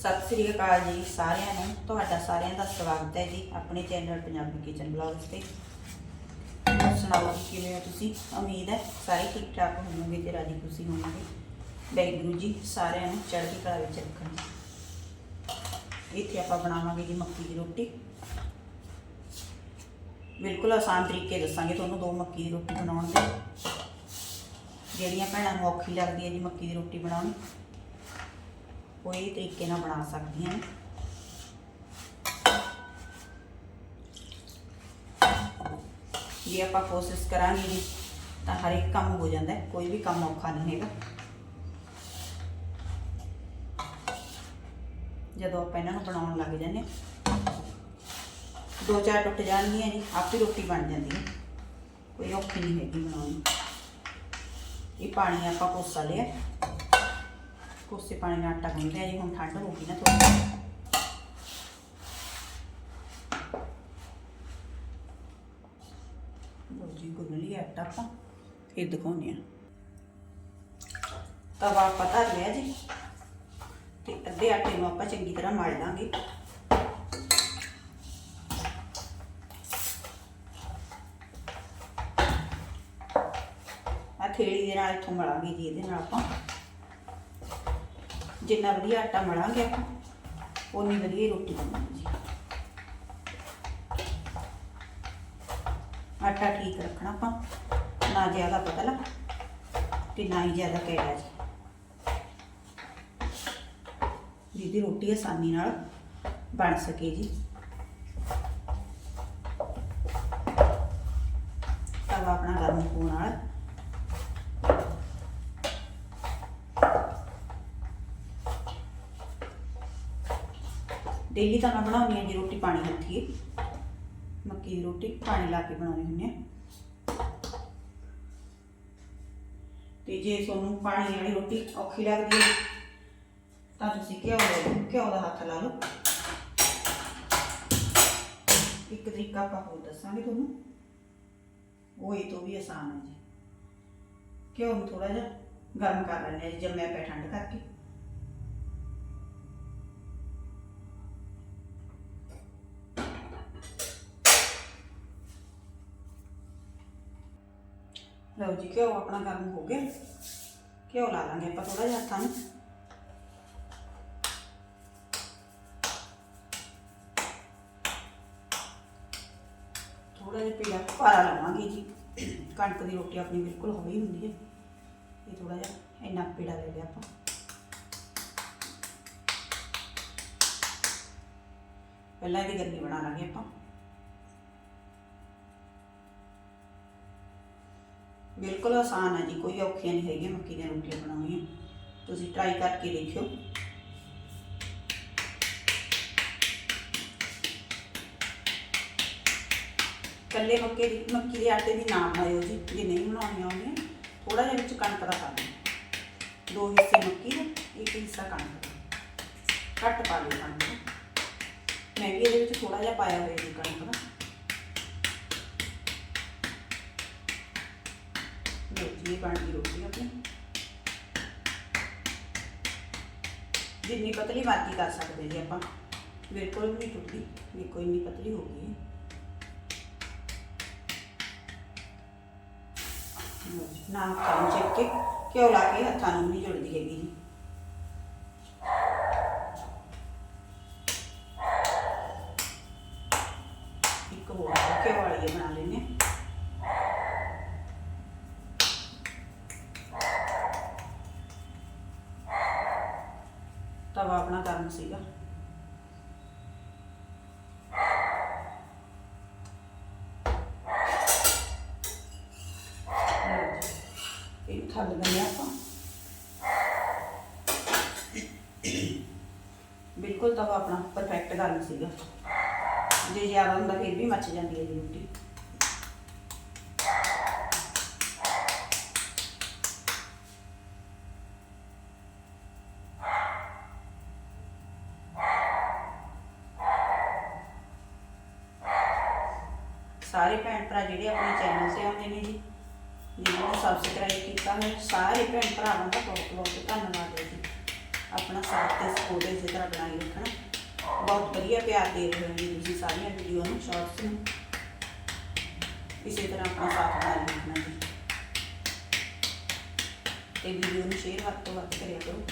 ਸਤਿ ਸ੍ਰੀ ਅਕਾਲ ਜੀ ਸਾਰਿਆਂ ਨੂੰ। ਤੁਹਾਡਾ ਸਾਰਿਆਂ ਦਾ ਸਵਾਗਤ ਹੈ ਜੀ ਆਪਣੇ ਚੈਨਲ ਪੰਜਾਬੀ ਕਿਚਨ ਬਲੌਗਸ ਤੇ। ਸੁਣਾਓ, ਕਿਵੇਂ ਹੋ ਤੁਸੀਂ? ਉਮੀਦ ਹੈ ਸਾਰੇ ਠੀਕ ਠਾਕ ਹੋਵੋਗੇ ਤੇ ਰਾਜੀ ਖੁਸ਼ੀ ਹੋਵੋਗੇ। ਵਾਹਿਗੁਰੂ ਜੀ ਸਾਰਿਆਂ ਨੂੰ ਚੜ੍ਹਦੀ ਕਲਾ ਵਿੱਚ ਰੱਖਣ। ਇੱਥੇ ਆਪਾਂ ਬਣਾਵਾਂਗੇ ਜੀ ਮੱਕੀ ਦੀ ਰੋਟੀ। ਬਿਲਕੁਲ ਆਸਾਨ ਤਰੀਕੇ ਦੱਸਾਂਗੇ ਤੁਹਾਨੂੰ ਦੋ ਮੱਕੀ ਦੀ ਰੋਟੀ ਬਣਾਉਣ ਦੇ। ਜਿਹੜੀਆਂ ਭੈਣਾਂ ਨੂੰ ਔਖੀ ਲੱਗਦੀ ਹੈ ਜੀ ਮੱਕੀ ਦੀ ਰੋਟੀ ਬਣਾਉਣੀ। ਕੋਈ ਤਰੀਕੇ ਨਾਲ ਬਣਾ ਸਕਦੀਆਂ ਨੇ ਜੇ ਆਪਾਂ ਕੋਸ਼ਿਸ਼ ਕਰਾਂਗੇ ਤਾਂ ਹਰ ਇੱਕ ਕੰਮ ਹੋ ਜਾਂਦਾ ਹੈ ਕੋਈ ਵੀ ਕੰਮ ਔਖਾ ਨਹੀਂ ਹੈਗਾ। ਜਦੋਂ ਆਪਾਂ ਇਹਨਾਂ ਨੂੰ ਬਣਾਉਣ ਲੱਗ ਜਾਂਦੇ ਹਾਂ, ਦੋ ਚਾਰ ਟੁੱਟ ਜਾਣਗੀਆਂ ਜੀ ਆਪੇ ਰੋਟੀ ਬਣ ਜਾਂਦੀ ਹੈ। ਕੋਈ ਔਖੀ ਨਹੀਂ ਹੈਗੀ ਬਣਾਉਣੀ। ਇਹ ਪਾਣੀ ਆਪਾਂ ਕੋਸਾ ਲਿਆ। ਕੋਸੇ ਪਾਣੀ ਨਾਲ ਆਟਾ ਗੁੰਨ ਲਿਆ ਜੀ, ਹੁਣ ਠੰਡ ਹੋ ਗਈ ਨਾ ਥੋੜੀ ਲਓ ਜੀ, ਗੁੰਨ ਲਿਆ ਆਟਾ ਆਪਾਂ, ਫਿਰ ਦਿਖਾਉਂਦੇ ਆ ਤਵਾ ਆਪਾਂ ਧਰ ਲਿਆ ਜੀ, ਤੇ ਅੱਧੇ ਆਟੇ ਨੂੰ ਆਪਾਂ ਚੰਗੀ ਤਰ੍ਹਾਂ ਮਲ ਲਾਂਗੇ। ਆ ਥੇੜੀ ਦੇ ਨਾਲ ਇੱਥੋਂ ਮਲਾਂਗੇ ਜੀ, ਇਹਦੇ ਨਾਲ ਆਪਾਂ। ਜਿੰਨਾ ਵਧੀਆ ਆਟਾ ਮਲਾਂਗੇ ਆਪਾਂ ਉਨੀ ਵਧੀਆ ਹੀ ਰੋਟੀ ਬਣਾਉਣੀ ਜੀ। ਆਟਾ ਠੀਕ ਰੱਖਣਾ ਆਪਾਂ, ਨਾ ਜ਼ਿਆਦਾ ਪਤਲਾ ਤੇ ਨਾ ਹੀ ਜ਼ਿਆਦਾ ਕੈੜਾ ਜੀ। ਜਿਹਦੀ ਰੋਟੀ ਆਸਾਨੀ ਨਾਲ ਬਣ ਸਕੇ ਜੀ। ਤਵਾ ਆਪਣਾ ਗਰਮ ਹੋਣ ਨਾਲ ਡੇਲੀ ਤਾਂ ਮੈਂ ਬਣਾਉਣੀ ਹਾਂ ਜੀ ਰੋਟੀ ਪਾਣੀ ਹੱਥੀ। ਮੱਕੀ ਦੀ ਰੋਟੀ? ਪਾਣੀ ਲਾ ਕੇ ਬਣਾਉਣੀ ਹੁੰਦੀ ਹੈ। ਤੇ ਜੇ ਤੁਹਾਨੂੰ ਪਾਣੀ ਵਾਲੀ ਰੋਟੀ ਔਖੀ ਲੱਗਦੀ ਹੈ, ਤਾਂ ਤੁਸੀਂ ਘਿਓ ਲਓ। ਘਿਓ ਦਾ ਹੱਥ ਲਾ ਲਓ। ਇੱਕ ਤਰੀਕਾ ਆਪਾਂ ਹੋਰ ਦੱਸਾਂਗੇ ਤੁਹਾਨੂੰ। ਉਹ ਇਹ ਤੋਂ ਵੀ ਆਸਾਨ ਹੈ ਜੀ। ਘਿਓ ਨੂੰ ਥੋੜਾ ਜਿਹਾ ਗਰਮ ਕਰ ਲੈਂਦੇ ਹਾਂ ਜੀ ਜਦ ਮੈਂ ਠੰਡ ਕਰਕੇ। ਲਓ ਜੀ, ਘਿਓ ਆਪਣਾ ਗਰਮ ਹੋ ਗਿਆ। ਘਿਓ ਲਾ ਲਾਂਗੇ ਆਪਾਂ ਥੋੜਾ ਜਿਹਾ ਹੱਥਾਂ ਨੂੰ। ਥੋੜਾ ਜਿਹਾ ਪੀਲਾ ਭਾਰਾ ਲਾਵਾਂਗੇ ਜੀ। ਕਣਕ ਦੀ ਰੋਟੀ ਆਪਣੀ ਬਿਲਕੁਲ ਹੌਲੀ ਹੁੰਦੀ ਹੈ। ਇਹ ਥੋੜਾ ਜਿਹਾ ਇੰਨਾ ਪੀੜਾ ਲੈ ਲਿਆ ਆਪਾਂ। ਪਹਿਲਾਂ ਇਹਦੀ ਗਰਮੀ ਬਣਾ ਲਾਂਗੇ ਆਪਾਂ। ਬਿਲਕੁਲ ਆਸਾਨ ਹੈ ਜੀ ਕੋਈ ਔਖੀਆਂ ਨਹੀਂ ਹੈਗੀਆਂ ਮੱਕੀ ਦੀਆਂ ਰੋਟੀਆਂ ਬਣਾਉਣੀਆਂ ਤੁਸੀਂ ਟਰਾਈ ਕਰਕੇ ਦੇਖਿਓ ਕੱਲੇ ਮੱਕੇ ਦੀ ਮੱਕੀ ਦੇ ਆਟੇ ਦੀ ਨਾ ਬਣਾਇਓ ਜੀ ਜੇ ਨਹੀਂ ਬਣਾਉਣੀਆਂ ਆਉਂਦੀਆਂ ਥੋੜਾ ਜਿਹਾ ਵਿੱਚ ਕਣਕ ਦਾ ਪਾ ਦਿਓ ਦੋ ਹਿੱਸੇ ਮੱਕੀ ਦੇ ਇੱਕ ਹਿੱਸਾ ਕਣਕ ਦਾ ਘੱਟ ਪਾ ਲਿਓ ਕਣਕ ਦਾ ਮੈਂ ਵੀ ਇਹਦੇ ਵਿੱਚ ਥੋੜਾ ਜਿਹਾ ਪਾਇਆ ਹੋਇਆ ਜੀ ਕਣਕ ਦਾ ਲਓ ਜੀ ਇਹ ਬਣ ਗਈ ਰੋਟੀ ਆਪਣੀ ਜਿੰਨੀ ਪਤਲੀ ਮਰਜ਼ੀ ਕਰ ਸਕਦੇ ਜੀ ਆਪਾਂ ਬਿਲਕੁਲ ਵੀ ਨਹੀਂ ਟੁੱਟਦੀ ਦੇਖੋ ਇੰਨੀ ਪਤਲੀ ਹੋ ਗਈ ਹੈ ਲਓ ਜੀ, ਨਾ ਹੱਥਾਂ ਨੂੰ ਚੱਕ ਕੇ ਘਿਓ ਲਾ ਕੇ ਹੱਥਾਂ ਨੂੰ ਨਹੀਂ ਜੁੜਦੀ ਹੈਗੀ ਜੀ ਇੱਕ ਹੋਰ ਘਿਓ ਵਾਲੀ ਇਹ ਬਣਾ ਲੈਂਦੇ ਹਾਂ ਤਵਾ ਆਪਣਾ ਗਰਮ ਸੀਗਾ ਲਓ ਜੀ, ਇਹ ਥੱਲ ਦਿੰਦੇ ਆਪਾਂ ਬਿਲਕੁਲ ਤਵਾ ਆਪਣਾ ਪਰਫੈਕਟ ਗਰਮ ਸੀਗਾ ਜੇ ਜ਼ਿਆਦਾ ਹੁੰਦਾ ਫਿਰ ਵੀ ਮੱਚ ਜਾਂਦੀ ਹੈ ਜੀ ਰੋਟੀ ਸਾਰੇ ਭੈਣ ਭਰਾ ਜਿਹੜੇ ਆਪਣੇ ਚੈਨਲ ਤੇ ਆਉਂਦੇ ਨੇ ਜੀ, ਜਿਨ੍ਹਾਂ ਨੇ ਸਬਸਕ੍ਰਾਈਬ ਕੀਤਾ ਹੈ ਸਾਰੇ ਭੈਣ ਭਰਾਵਾਂ ਦਾ ਬਹੁਤ ਬਹੁਤ ਧੰਨਵਾਦ ਹੈ ਜੀ। ਆਪਣਾ ਸਾਥ ਤੇ ਸਪੋਰਟ ਇਸੇ ਤਰ੍ਹਾਂ ਬਣਾਈ ਰੱਖਣਾ। ਬਹੁਤ ਵਧੀਆ ਪਿਆਰ ਦੇ ਰਹੇ ਹੋ ਜੀ ਤੁਸੀਂ ਸਾਰੀਆਂ ਵੀਡੀਓ ਨੂੰ ਸ਼ਾਰਟਸ ਨੂੰ। ਇਸੇ ਤਰ੍ਹਾਂ ਆਪਣਾ ਸਾਥ ਬਣਾਈ ਰੱਖਣਾ ਜੀ। ਤੇ ਵੀਡੀਓ ਨੂੰ ਸ਼ੇਅਰ ਵੱਧ ਤੋਂ ਵੱਧ ਕਰਿਆ ਕਰੋ।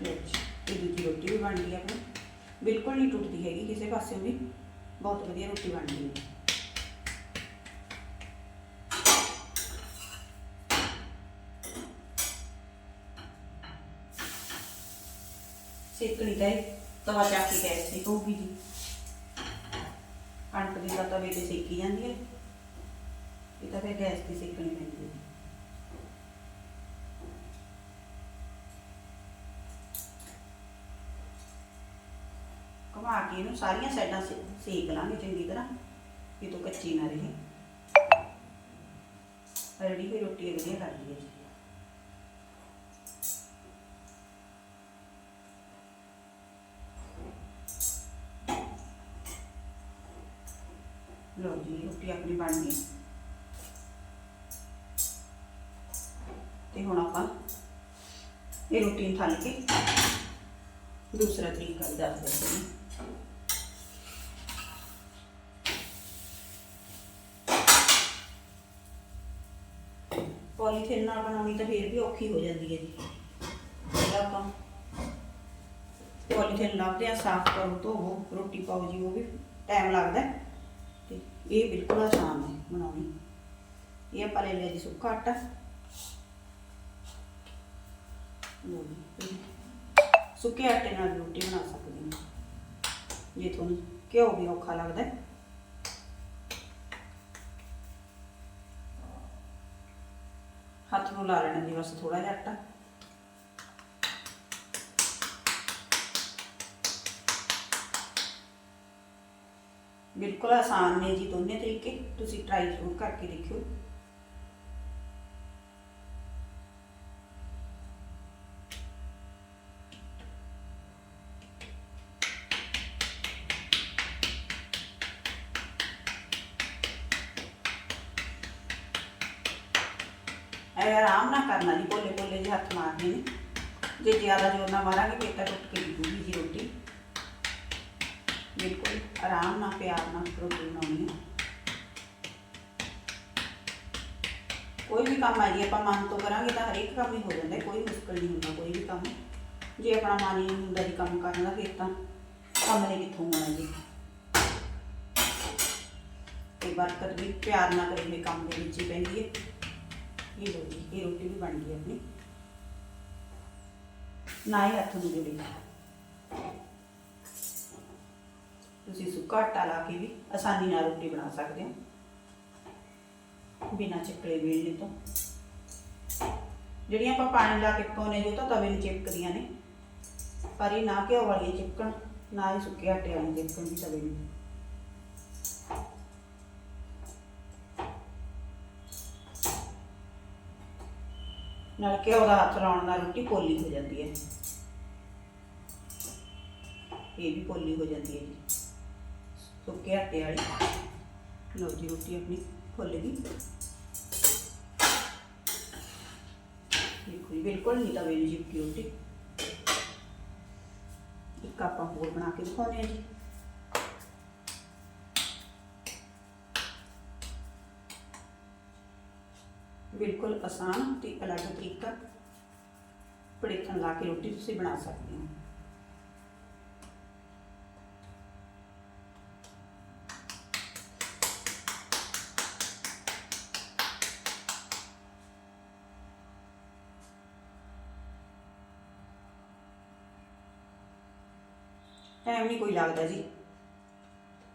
ਲਓ ਜੀ ਇਹ ਦੂਜੀ ਰੋਟੀ ਵੀ ਬਣ ਗਈ ਆਪਣੀ। ਬਿਲਕੁਲ ਨਹੀਂ ਟੁੱਟਦੀ ਹੈਗੀ, ਕਿਸੇ ਪਾਸੇ ਵੀ। ਬਹੁਤ ਵਧੀਆ ਰੋਟੀ ਬਣ ਹੈ ਸੇਕਣੀ ਤਾਂ ਇਹ ਤਵਾ ਚੱਕ ਕੇ ਗੈਸ ਤੇ ਹੋਊਗੀ ਜੀ। ਕਣਕ ਦੀ ਤਾਂ ਤਵੇ ਤੇ ਸੇਕੀ ਜਾਂਦੀ ਹੈ। ਇਹ ਤਾਂ ਫਿਰ ਗੈਸ ਤੇ ਸੇਕਣੀ ਪੈਂਦੀ ਹੈ। ਘੁਮਾ ਕੇ ਇਹਨੂੰ ਸਾਰੀਆਂ ਸਾਈਡਾਂ ਸੇ- ਸੇਕ ਲਾਂਗੇ ਚੰਗੀ ਤਰ੍ਹਾਂ ਇਹ ਤੋਂ ਕੱਚੀ ਨਾ ਰਹੇ। ਰੈਡੀ ਹੋਈ ਰੋਟੀ ਵਧੀਆ ਲੱਗਦੀ ਹੈ ਜੀ। ਲਓ ਜੀ, ਰੋਟੀ ਆਪਣੀ ਬਣ ਗਈ। ਤੇ ਹੁਣ ਆਪਾਂ ਇਹ ਰੋਟੀ ਨੂੰ ਥੱਲ ਕੇ ਦੂਸਰਾ ਤਰੀਕਾ ਵੀ ਦੱਸ ਦਿੰਦੇ ਹਾਂ। ਪੋਲੀਥੀਨ ਨਾਲ ਬਣਾਉਣੀ ਤਾਂ ਫੇਰ ਵੀ ਔਖੀ ਹੋ ਜਾਂਦੀ ਹੈ ਜੀ। ਜਿਹੜਾ ਆਪਾਂ ਪੋਲੀਥੀਨ ਲੱਭਦੇ ਆ ਸਾਫ਼ ਕਰੋ ਧੋਵੋ ਰੋਟੀ ਪਾਓ ਜੀ ਉਹ ਵੀ ਟਾਈਮ ਲੱਗਦਾ ਹੈ। ਤੇ ਇਹ ਬਿਲਕੁਲ ਆਸਾਨ ਹੈ ਬਣਾਉਣੀ। ਇਹ ਆਪਾਂ ਲੈ ਲਿਆ ਜੀ ਸੁੱਕਾ ਆਟਾ। ਲਓ ਜੀ, ਇਹ ਸੁੱਕੇ ਆਟੇ ਨਾਲ ਵੀ ਰੋਟੀ ਬਣਾ ਸਕਦੇ ਹਾਂ। ਜੇ ਤੁਹਾਨੂੰ ਘਿਓ ਵੀ ਔਖਾ ਲੱਗਦਾ ਹੈ। ਹੱਥ ਨੂੰ ਲਾ ਲੈਣਾ ਜੀ ਬਸ ਥੋੜਾ ਜਿਹਾ ਆਟਾ। ਬਿਲਕੁਲ ਆਸਾਨ ਨੇ ਜੀ ਦੋਨੇ ਤਰੀਕੇ। ਤੁਸੀਂ ਟਰਾਈ ਜ਼ਰੂਰ ਕਰਕੇ ਦੇਖਿਓ। ਇਹ ਆਰਾਮ ਨਾਲ ਕਰਨਾ ਜੀ ਬੋਲੇ ਬੋਲੇ ਜਿਹੇ ਹੱਥ ਮਾਰਨੇ ਨੇ। ਜੇ ਜ਼ਿਆਦਾ ਜ਼ੋਰ ਨਾਲ ਮਾਰਾਂਗੇ, ਫਿਰ ਤਾਂ ਟੁੱਟ ਕੇ ਡਿੱਗੂਗੀ ਜੀ ਰੋਟੀ। ਬਿਲਕੁਲ ਆਰਾਮ ਨਾਲ, ਪਿਆਰ ਨਾਲ ਰੋਟੀ ਬਣਾਉਣੀ ਹੈ ਕੋਈ ਵੀ ਕੰਮ ਆ ਜੀ, ਆਪਾਂ ਮਨ ਤੋਂ ਕਰਾਂਗੇ ਤਾਂ ਹਰੇਕ ਕੰਮ ਹੀ ਹੋ ਜਾਂਦਾ, ਕੋਈ ਮੁਸ਼ਕਲ ਨਹੀਂ ਹੁੰਦਾ, ਕੋਈ ਵੀ ਕੰਮ। ਜੇ ਆਪਣਾ ਮਨ ਹੀ ਨਹੀਂ ਹੁੰਦਾ ਜੀ ਕੰਮ ਕਰਨ ਦਾ, ਫਿਰ ਤਾਂ ਕੰਮ ਨੇ ਕਿੱਥੋਂ ਹੋਣਾ ਜੀ। ਤੇ ਬਰਕਤ ਵੀ ਪਿਆਰ ਨਾਲ ਕਰੇ ਕੰਮ ਦੇ ਵਿੱਚ ਹੀ ਪੈਂਦੀ ਹੈ। ਇਹ ਲੋ ਜੀ ਇਹ ਰੋਟੀ ਵੀ ਬਣ ਗਈ ਆਪਣੀ? ਨਾ ਹੀ ਹੱਥ ਨੂੰ ਜੁੜੀ ਤੁਸੀਂ ਸੁੱਕਾ ਆਟਾ ਲਾ ਕੇ ਵੀ ਆਸਾਨੀ ਨਾਲ ਰੋਟੀ ਬਣਾ ਸਕਦੇ ਹੋ। ਬਿਨਾਂ ਚਿਪੜੇ ਵੇਲਣੇ ਤੋਂ। ਜਿਹੜੀਆਂ ਆਪਾਂ ਪਾਣੀ ਲਾ ਕੇ ਪਕਾਉਨੇ ਜੋ ਤਾਂ ਤਵੇ ਨੂੰ ਚਿਪਕਦੀਆਂ ਨੇ। ਪਰ ਇਹ ਨਾ ਘਿਓ ਵਾਲੀਆਂ ਚਿਪਕਣ, ਨਾ ਹੀ ਸੁੱਕੇ ਆਟੇ ਵਾਲੀਆਂ ਚਿਪਕਣ ਵੀ ਤਵੇ ਨੂੰ। ਨਾਲ ਘਿਓ ਦਾ ਹੱਥ ਲਾਉਣ ਨਾਲ ਰੋਟੀ ਪੋਲੀ ਹੋ ਜਾਂਦੀ ਹੈ। ਇਹ ਵੀ ਪੋਲੀ ਹੋ ਜਾਂਦੀ ਹੈ ਜੀ। ਸੁੱਕੇ ਆਟੇ ਵਾਲੀ। ਲਓ ਜੀ ਰੋਟੀ ਆਪਣੀ ਫੁੱਲ ਗਈ। ਦੇਖੋ ਜੀ, ਬਿਲਕੁਲ ਨਹੀਂ ਤਵੇ ਨੂੰ ਚਿਪਕੀ ਰੋਟੀ। ਇੱਕ ਆਪਾਂ ਹੋਰ ਬਣਾ ਕੇ ਦਿਖਾਉਂਦੇ ਹਾਂ ਜੀ। ਬਿਲਕੁਲ ਆਸਾਨ ਤੇ ਅਲੱਗ ਤਰੀਕਾ ਪੜੇਥਣ ਲਾ ਕੇ ਰੋਟੀ ਤੁਸੀਂ ਬਣਾ ਸਕਦੇ ਹੋ। ਟਾਈਮ ਨਹੀਂ ਕੋਈ ਲੱਗਦਾ ਜੀ।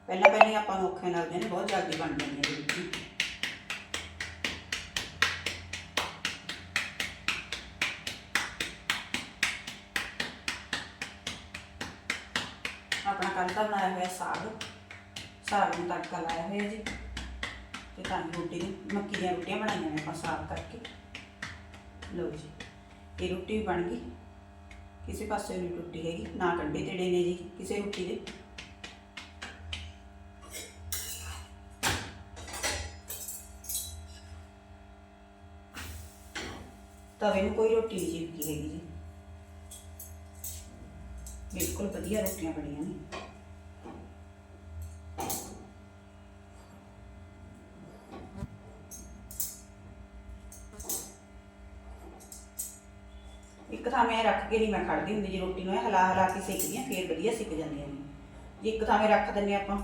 ਪਹਿਲਾਂ ਪਹਿਲਾਂ ਹੀ ਆਪਾਂ ਨੂੰ ਔਖੇ ਲੱਗਦੇ ਨੇ ਬਹੁਤ ਜਲਦੀ ਬਣ ਜਾਂਦੀਆਂ ਨੇ ਰੋਟੀ। ਆਪਣਾ ਕੱਲ੍ਹ ਦਾ ਬਣਾਇਆ ਹੋਇਆ ਸਾਗ। ਸਾਗ ਨੂੰ ਤੜਕਾ ਲਾਇਆ ਹੋਇਆ ਜੀ। ਤੇ ਤਾਂ ਰੋਟੀ ਦੀ ਮੱਕੀ ਦੀਆਂ ਰੋਟੀਆਂ ਬਣਾਈਆਂ ਨੇ ਆਪਾਂ ਸਾਗ ਕਰਕੇ। ਲਓ ਜੀ, ਇਹ ਰੋਟੀ ਵੀ ਬਣ ਗਈ। ਕਿਸੇ ਪਾਸੇ ਨਹੀਂ ਟੁੱਟੀ ਹੈਗੀ, ਨਾ ਕੰਡੇ ਤੇੜੇ ਨੇ ਜੀ ਕਿਸੇ ਰੋਟੀ ਦੇ। ਤਵੇ ਨੂੰ ਕੋਈ ਰੋਟੀ ਨਹੀਂ ਚਿਪਕੀ ਹੈਗੀ ਜੀ। ਬਿਲਕੁਲ ਵਧੀਆ ਰੋਟੀਆਂ ਬਣੀਆਂ ਨੇ। ਥਾਂ ਮੈਂ ਨਹੀਂ ਮੈਂ ਖੜਦੀ ਹੁੰਦੀ ਜੀ ਰੋਟੀ ਨੂੰ, ਇਹ ਹਿਲਾ ਹਿਲਾ ਕੇ ਸੇਕਦੀ ਹਾਂ ਫੇਰ ਵਧੀਆ ਸਿੱਕ ਜਾਂਦੀਆਂ ਨੇ। ਜੇ ਇੱਕ ਥਾਂ ਮੈਂ ਰੱਖ ਦਿੰਨੇ ਆਪਾਂ,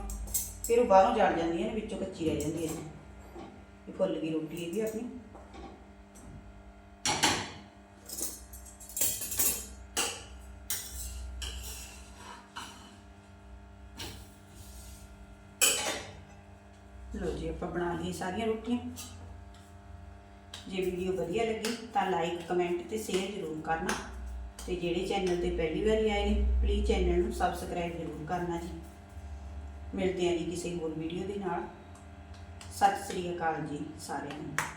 ਫਿਰ ਉਹ ਬਾਹਰੋਂ ਜੜ ਜਾਂਦੀਆਂ ਨੇ, ਵਿੱਚੋਂ ਕੱਚੀ ਰਹਿ ਜਾਂਦੀ ਹੈ ਇਹ ਫੁੱਲ ਗਈ ਰੋਟੀ ਹੈਗੀ ਆਪਣੀ। ਲੋ ਜੀ, ਆਪਾਂ ਬਣਾ ਲਈਏ ਸਾਰੀਆਂ ਰੋਟੀਆਂ। ਜੇ ਵੀਡੀਓ ਵਧੀਆ ਲੱਗੀ ਤਾਂ ਲਾਈਕ ਕਮੈਂਟ ਤੇ ਸ਼ੇਅਰ ਜ਼ਰੂਰ ਕਰਨਾ। ਤੇ ਜਿਹੜੇ ਚੈਨਲ ਤੇ ਪਹਿਲੀ ਵਾਰੀ ਆਏ ਨੇ ਪਲੀਜ਼ ਚੈਨਲ ਨੂੰ ਸਬਸਕ੍ਰਾਈਬ ਜ਼ਰੂਰ ਕਰਨਾ ਜੀ। ਮਿਲਦੇ ਹਾਂ ਜੀ ਕਿਸੇ ਹੋਰ ਵੀਡੀਓ ਦੇ ਨਾਲ। ਸਤਿ ਸ੍ਰੀ ਅਕਾਲ ਜੀ ਸਾਰਿਆਂ ਨੂੰ।